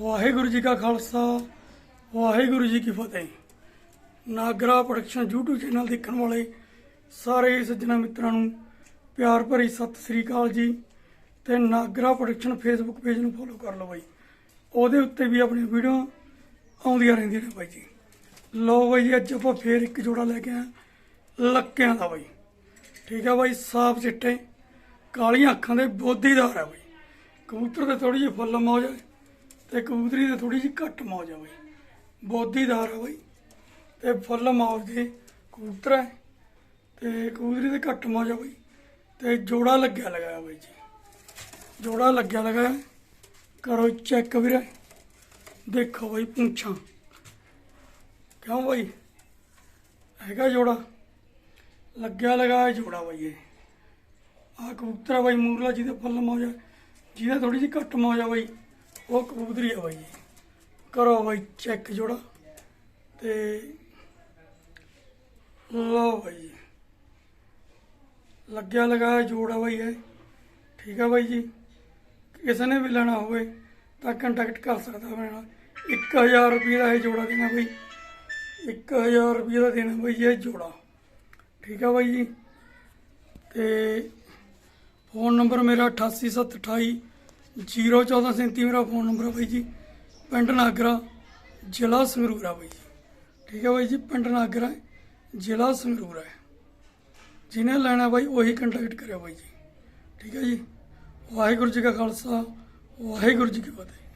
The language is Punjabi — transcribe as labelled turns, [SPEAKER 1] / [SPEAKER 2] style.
[SPEAKER 1] ਵਾਹਿਗੁਰੂ ਜੀ ਕਾ ਖਾਲਸਾ ਵਾਹਿਗੁਰੂ ਜੀ ਕੀ ਫਤਿਹ। ਨਾਗਰਾ ਪ੍ਰੋਡਕਸ਼ਨ YouTube ਚੈਨਲ ਦੇਖਣ ਵਾਲੇ ਸਾਰੇ ਸੱਜਣਾ ਮਿੱਤਰਾਂ ਨੂੰ ਪਿਆਰ ਭਰੀ ਸਤਿ ਸ੍ਰੀ ਅਕਾਲ ਜੀ ਤੇ ਨਾਗਰਾ ਪ੍ਰੋਡਕਸ਼ਨ ਫੇਸਬੁੱਕ ਪੇਜ ਨੂੰ ਫੋਲੋ ਕਰ ਲਓ ਬਾਈ। ਉਹਦੇ ਉੱਤੇ ਵੀ ਆਪਣੀਆਂ ਵੀਡੀਓ ਆਉਂਦੀਆਂ ਰਹਿੰਦੀਆਂ ਨੇ ਬਾਈ ਜੀ। ਲੋ ਬਾਈ ਜੀ, ਅੱਜ ਆਪਾਂ ਫੇਰ ਇੱਕ ਜੋੜਾ ਲੈ ਕੇ ਆਏ ਲੱਕਿਆਂ ਦਾ ਬਾਈ। ਠੀਕ ਆ ਬਾਈ ਸਾਫ਼ ਚਿੱਟੇ ਕਾਲੀਆਂ ਅੱਖਾਂ ਦੇ ਬੋਧੀਦਾਰ ਆ ਬਾਈ। ਕਬੂਤਰ ਤੇ ਥੋੜੀ ਜਿਹੀ ਫੁੱਲ ਮੌਜ ਹੈ ਤੇ ਕਬੂਤਰੀ ਤੇ ਥੋੜੀ ਜਿਹੀ ਘੱਟ ਮੌਜ ਆ ਬਾਈ। ਬੋਧੀਦਾਰ ਆ ਬਾਈ। ਤੇ ਫੁੱਲ ਮੌਜ ਦੇ ਕਬੂਤਰ ਹੈ ਤੇ ਕਬੂਤਰੀ ਤੇ ਘੱਟ ਮੌਜ ਆ ਬਾਈ। ਤੇ ਜੋੜਾ ਲੱਗਿਆ ਲਗਾਇਆ ਬਾਈ ਜੀ। ਜੋੜਾ ਲੱਗਿਆ ਲਗਾਇਆ। ਕਰੋ ਚੈੱਕ ਵੀਰੇ। ਦੇਖੋ ਬਾਈ ਪੁੰਛਾਂ। ਕਿਉਂ ਬਾਈ? ਹੈਗਾ ਜੋੜਾ। ਲੱਗਿਆ ਲਗਾਇਆ ਜੋੜਾ ਬਾਈ ਇਹ। ਆ ਕਬੂਤਰ ਆ ਬਾਈ ਮੂਰਲਾ ਜਿਹਦੇ ਫੁੱਲ ਮੌਜ ਆ। ਜਿਹਦੇ ਥੋੜੀ ਜਿਹੀ ਘੱਟ ਮੌਜ ਆ ਬਾਈ। ਉਹ ਕਬੂਤਰੀ ਆ ਬਾਈ। ਜੀ ਕਰੋ ਬਾਈ ਚੈੱਕ ਜੋੜਾ। ਤੇ ਲਓ ਬਾਈ। ਜੀ। ਲੱਗਿਆ ਲਗਾਇਆ ਜੋੜਾ ਬਾਈ ਇਹ। ਠੀਕ ਆ ਬਾਈ ਜੀ। ਕਿਸੇ ਨੇ ਵੀ ਲੈਣਾ ਹੋਵੇ ਤਾਂ ਕੰਟੈਕਟ ਕਰ ਸਕਦਾ ਮੇਰੇ ਨਾਲ। 1000 ਰੁਪਏ ਦਾ ਇਹ ਜੋੜਾ ਦੇਣਾ ਬਾਈ। 1000 ਰੁਪਏ ਦਾ ਦੇਣਾ ਬਾਈ ਇਹ ਜੋੜਾ। ਠੀਕ ਆ ਬਾਈ ਜੀ। ਤੇ ਫੋਨ ਨੰਬਰ ਮੇਰਾ 8878 01437 ਮੇਰਾ ਫੋਨ ਨੰਬਰ ਹੈ ਬਾਈ ਜੀ, ਪਿੰਡ ਨਾਗਰਾ, ਜ਼ਿਲ੍ਹਾ ਸੰਗਰੂਰ ਆ ਬਾਈ ਜੀ। ਠੀਕ ਹੈ ਬਾਈ ਜੀ, ਪਿੰਡ ਨਾਗਰਾ, ਜ਼ਿਲ੍ਹਾ ਸੰਗਰੂਰ ਹੈ ਜਿਹਨੇ ਲੈਣਾ ਬਾਈ, ਉਹੀ ਕੰਟੈਕਟ ਕਰਿਓ ਬਾਈ ਜੀ। ਠੀਕ ਹੈ ਜੀ। ਵਾਹਿਗੁਰੂ ਜੀ ਕਾ ਖਾਲਸਾ, ਵਾਹਿਗੁਰੂ ਜੀ ਕੀ ਫਤਿਹ।